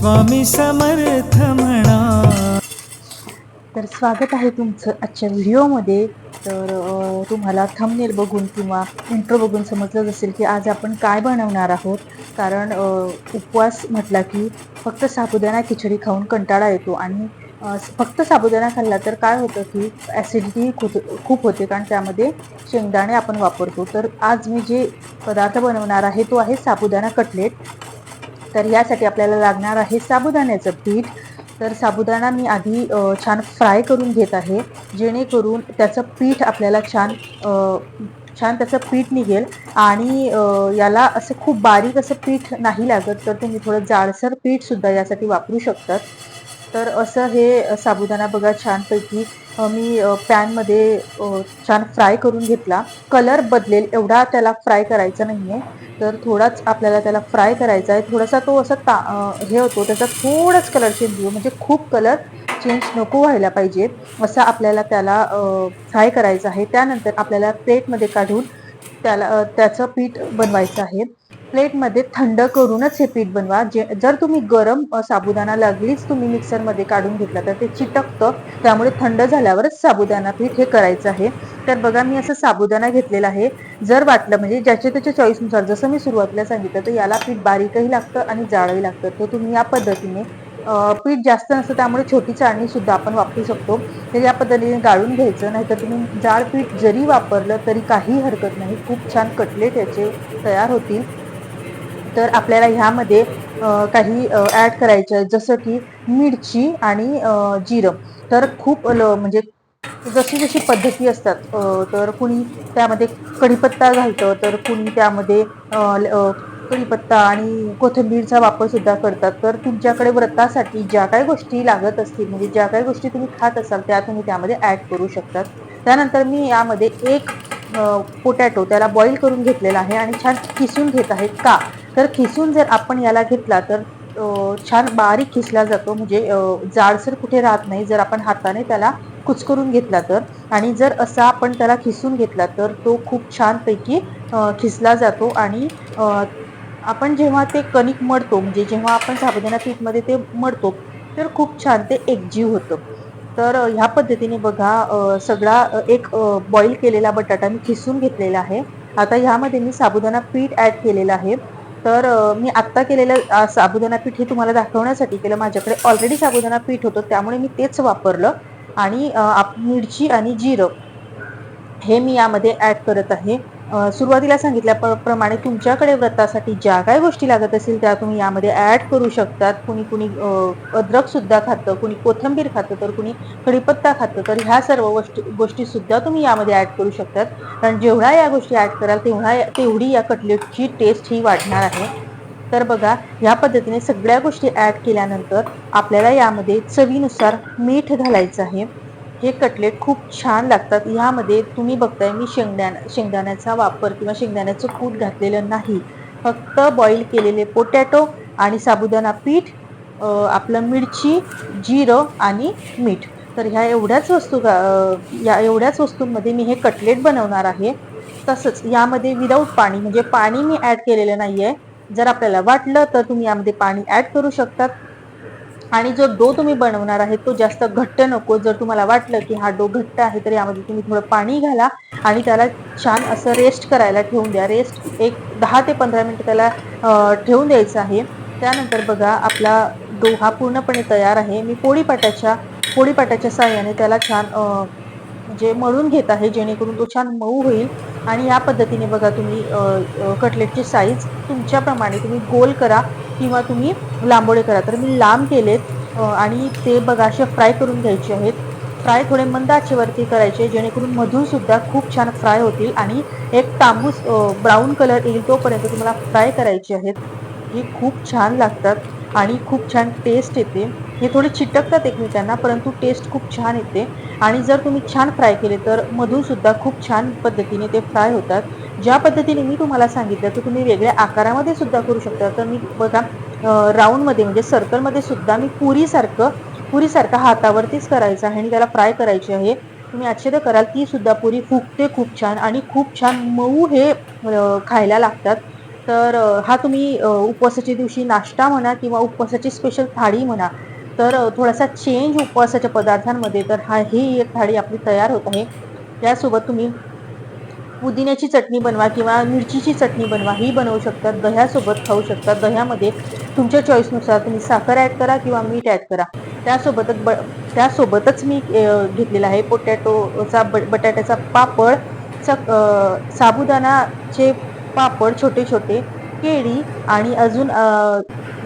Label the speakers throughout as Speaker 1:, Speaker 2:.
Speaker 1: स्वामी समर्थ म्हणा. तर स्वागत आहे तुमचं आजच्या व्हिडिओमध्ये. तर तुम्हाला थंबनेल बघून किंवा इंट्रो बघून समजलंच असेल की आज आपण काय बनवणार आहोत. कारण उपवास म्हटला की फक्त साबुदाणा खिचडी खाऊन कंटाळा येतो. आणि फक्त साबुदाणा खाल्ला तर काय होतं की ॲसिडिटी खूप खूप होते. कारण त्यामध्ये शेंगदाणे आपण वापरतो. तर आज मी जे पदार्थ बनवणार आहे तो आहे साबुदाणा कटलेट तर यासाठी आपल्याला लागणार आहे साबुदाण्याचं पीठ. तर साबुदाणा मी आधी छान फ्राय करून घेत आहे. जेणेकरून त्याचं पीठ आपल्याला छान छान त्याचं पीठ निघेल. आणि याला असं खूप बारीक असं पीठ नाही लागत तर तुम्ही थोडं जाडसर पीठसुद्धा यासाठी वापरू शकतात. तर असं हे साबुदाणा बघा छानपैकी मी पॅनमध्ये छान फ्राय करून घेतला. कलर बदलेल एवढा त्याला फ्राय करायचा नाही आहे तर थोडाच आपल्याला त्याला फ्राय करायचा आहे. थोडासा तो असा ता हे होतो त्याचा थोडाच कलर चेंज होतो म्हणजे खूप कलर चेंज नको व्हायला पाहिजे असं आपल्याला त्याला फ्राय करायचं आहे. त्यानंतर आपल्याला प्लेटमध्ये काढून त्याला त्याचं पीठ बनवायचं आहे. प्लेटमध्ये थंड करूनच हे पीठ बनवा. जे जर तुम्ही गरम साबुदाणा लागलीच तुम्ही मिक्सरमध्ये काढून घेतला तर ते चिटकतं. त्यामुळे थंड झाल्यावरच साबुदाणा पीठ हे करायचं आहे. तर बघा मी असं साबुदाणा घेतलेला आहे. जर वाटलं म्हणजे ज्याच्या त्याच्या चॉईसनुसार जसं मी सुरुवातीला सांगितलं तर याला पीठ बारीकही लागतं आणि जाडही लागतं. तर तुम्ही या पद्धतीने पीठ जास्त नसतं त्यामुळे छोटी चाळणी सुद्धा आपण वापरू शकतो. तर या पद्धतीने गाळून घ्यायचं नाहीतर तुम्ही जाड पीठ जरी वापरलं तरी काही हरकत नाही. खूप छान कटलेट याचे तयार होतील. तर आपल्याला ह्यामध्ये काही ॲड करायचं आहे. जसं की मिरची आणि जिरं. तर खूप ल म्हणजे जशी जशी पद्धती असतात तर कुणी त्यामध्ये कढीपत्ता घालतं तर कुणी त्यामध्ये ल- कढीपत्ता आणि कोथिंबीरचा वापर सुद्धा करतात. तर तुमच्याकडे व्रतासाठी ज्या काही गोष्टी लागत असतील म्हणजे ज्या काही गोष्टी तुम्ही खात असाल त्या तुम्ही त्यामध्ये ॲड करू शकतात. त्यानंतर मी यामध्ये एक पोटॅटो त्याला बॉईल करून घेतलेला आहे आणि छान किसून घेत आहे. का? तर खिसून जर आपण याला घेतला तर छान बारीक खिसला जातो. म्हणजे जाडसर कुठे राहत नाही. जर आपण हाताने त्याला कुचकरून घेतला तर. आणि जर असा आपण त्याला खिसून घेतला तर तो खूप छानपैकी खिसला जातो. आणि आपण जेव्हा ते कणिक मळतो म्हणजे जेव्हा आपण साबुदाणा पीठमध्ये ते मडतो तर खूप छान ते एकजीव होतं. तर ह्या पद्धतीने बघा सगळा एक बॉईल केलेला बटाटा मी खिसून घेतलेला आहे. आता ह्यामध्ये मी साबुदाणा पीठ ऍड केलेलं आहे. तर मी आत्ता केलेलं साबुदाणा पीठ हे तुम्हाला दाखवण्यासाठी केलं. माझ्याकडे ऑलरेडी साबुदाणा पीठ होतं त्यामुळे मी तेच वापरलं. आणि मिरची आणि जिरं हे मी यामध्ये ऍड करत आहे. सुरुवातीला सांगितल्याप्रमाणे तुमच्याकडे व्रतासाठी ज्या काही गोष्टी लागत असतील त्या तुम्ही यामध्ये ऍड करू शकतात. कुणी कुणी अद्रकसुद्धा खातं कुणी कोथिंबीर खातं तर कुणी कढीपत्ता खातं तर ह्या सर्व गोष्टी गोष्टीसुद्धा तुम्ही यामध्ये ऍड करू शकतात. कारण जेवढ्या या गोष्टी ऍड कराल तेवढा तेवढी या कटलेटची टेस्ट ही वाढणार आहे. तर बघा या पद्धतीने सगळ्या गोष्टी ऍड केल्यानंतर आपल्याला यामध्ये चवीनुसार मीठ घालायचं आहे. हे कटलेट खूप छान लागतात. ह्यामध्ये तुम्ही बघताय मी शेंगदाण शेंगदाण्याचा वापर किंवा शेंगदाण्याचं कूट घातलेलं नाही. फक्त बॉईल केलेले पोटॅटो आणि साबुदाणा पीठ आपलं मिरची जिरं आणि मीठ. तर ह्या एवढ्याच वस्तू घा- या एवढ्याच वस्तूंमध्ये मी हे कटलेट बनवणार आहे. तसंच यामध्ये विदाऊट पाणी म्हणजे पाणी मी ॲड केलेलं नाही आहे जर आपल्याला वाटलं तर तुम्ही यामध्ये पाणी ॲड करू शकतात. आणि जो डो तुम्ही बनवणार आहे तो जास्त घट्ट नको. जर तुम्हाला वाटलं की हा डो घट्ट आहे तर यामध्ये तुम्ही थोडं पाणी घाला आणि त्याला छान असं रेस्ट करायला ठेवून द्या. रेस्ट एक दहा ते पंधरा मिनटं त्याला ठेवून द्यायचं आहे. त्यानंतर बघा आपला डो हा पूर्णपणे तयार आहे. मी पोळीपाट्याच्या पोळीपाट्याच्या साह्याने त्याला छान जे म्हणजे मळून घेत आहे जेणेकरून तो छान मऊ होईल. आणि या पद्धतीने बघा तुम्ही कटलेटची साईज तुमच्याप्रमाणे तुम्ही गोल करा. किंवा तुम्ही लांबोळे करा. तर मी लांब केलेत आणि ते बघा असे फ्राय करून घ्यायचे आहेत. फ्राय थोडे मंद आचेवरती करायचे जेणेकरून मधूनसुद्धा खूप छान फ्राय होतील आणि एक तांबूस ब्राऊन कलर येईल तोपर्यंत तुम्हाला फ्राय करायचे आहेत. हे खूप छान लागतात आणि खूप छान टेस्ट येते. हे थोडे चिटकतात एकमेकांना परंतु टेस्ट खूप छान येते. आणि जर तुम्ही छान फ्राय केले तर मधूनसुद्धा खूप छान पद्धतीने ते फ्राय होतात. ज्या पद्धतीने मी तुम्हाला सांगितलं तर तुम्ही वेगळ्या आकारामध्ये सुद्धा करू शकता तर मी बघा राऊंडमध्ये म्हणजे सर्कलमध्ये सुद्धा मी पुरीसारखं पुरीसारखं हातावरतीच करायचं आहे आणि त्याला फ्राय करायचे आहे. तुम्ही आश्चर्य कराल ती सुद्धा पुरी फुगते खूप छान आणि खूप छान मऊ हे खायला लागतात. तर हा तुम्ही उपवासाच्या दिवशी नाश्ता म्हणा किंवा उपवासाची स्पेशल थाळी म्हणा तर थोडासा चेंज उपवासाच्या पदार्थांमध्ये तर हा ही एक थाळी आपली तयार होत आहे. त्यासोबत तुम्ही पुदिन्याची चटणी बनवा किंवा मिरचीची चटणी बनवा ही बनवू शकतात दह्यासोबत खाऊ शकतात. दह्यामध्ये तुमच्या चॉईसनुसार तुम्ही साखर ॲड करा किंवा मीठ ॲड करा. त्यासोबतच ब त्यासोबतच मी घेतलेला आहे पोटॅटोचा ब बटाट्याचा पापड चा साबुदाणाचे पापड छोटे छोटे केळी आणि अजून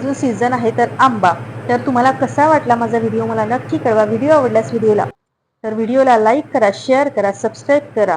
Speaker 1: जो सीझन आहे तर आंबा. तर तुम्हाला कसा वाटला माझा व्हिडिओ मला नक्की कळवा. व्हिडिओ आवडल्यास व्हिडिओला तर व्हिडिओला लाईक करा शेअर करा सबस्क्राईब करा.